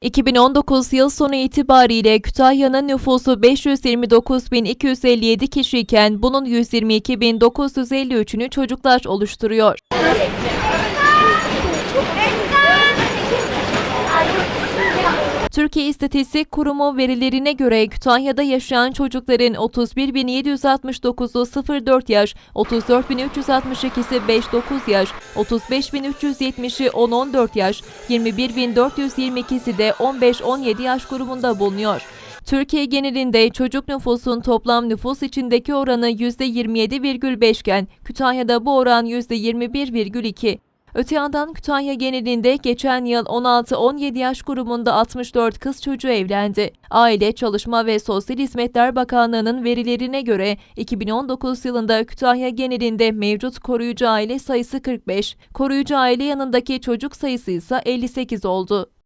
2019 yıl sonu itibariyle Kütahya'nın nüfusu 529.257 kişi iken bunun 122.953'ünü çocuklar oluşturuyor. Türkiye İstatistik Kurumu verilerine göre Kütahya'da yaşayan çocukların 31.769'u 0-4 yaş, 34.362'si 5-9 yaş, 35.370'i 10-14 yaş, 21.422'si de 15-17 yaş grubunda bulunuyor. Türkiye genelinde çocuk nüfusun toplam nüfus içindeki oranı %27,5 iken Kütahya'da bu oran %21,2. Öte yandan Kütahya genelinde geçen yıl 16-17 yaş grubunda 64 kız çocuğu evlendi. Aile, Çalışma ve Sosyal Hizmetler Bakanlığı'nın verilerine göre 2019 yılında Kütahya genelinde mevcut koruyucu aile sayısı 45, koruyucu aile yanındaki çocuk sayısı ise 58 oldu.